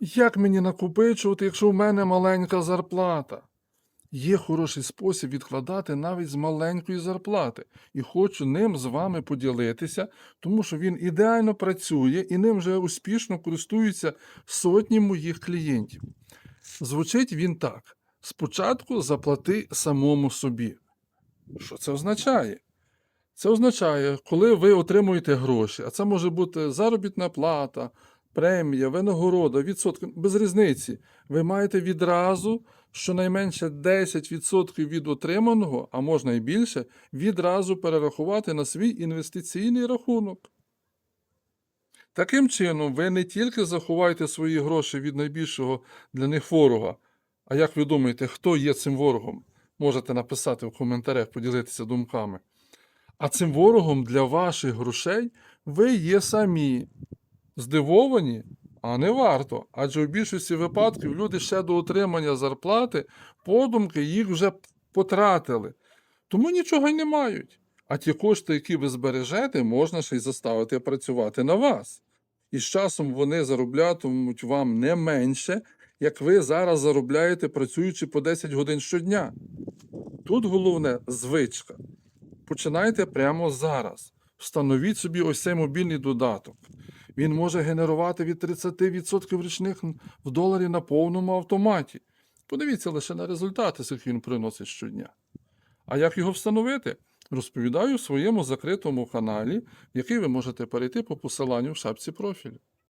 Як мені накопичувати, якщо в мене маленька зарплата? Є хороший спосіб відкладати навіть з маленької зарплати, і хочу ним з вами поділитися, тому що він ідеально працює і ним вже успішно користуються сотні моїх клієнтів. Звучить він так: спочатку заплати самому собі. Що це означає? Це означає, коли ви отримуєте гроші, а це може бути заробітна плата, премія, винагорода, відсотки, без різниці. Ви маєте відразу щонайменше 10% від отриманого, а можна і більше, відразу перерахувати на свій інвестиційний рахунок. Таким чином, ви не тільки заховаєте свої гроші від найбільшого для них ворога, а як ви думаєте, хто є цим ворогом? Можете написати в коментарях, поділитися думками. А цим ворогом для ваших грошей ви є самі. Здивовані? А не варто. Адже у більшості випадків люди ще до отримання зарплати подумки їх вже потратили. Тому нічого й не мають. А ті кошти, які ви збережете, можна ще й заставити працювати на вас. І з часом вони зароблятимуть вам не менше, як ви зараз заробляєте, працюючи по 10 годин щодня. Тут головне звичка. Починайте прямо зараз. Встановіть собі ось цей мобільний додаток. Він може генерувати від 30% річних в доларі на повному автоматі. Подивіться лише на результати, скільки він приносить щодня. А як його встановити? Розповідаю в своєму закритому каналі, який ви можете перейти по посиланню в шапці профілю.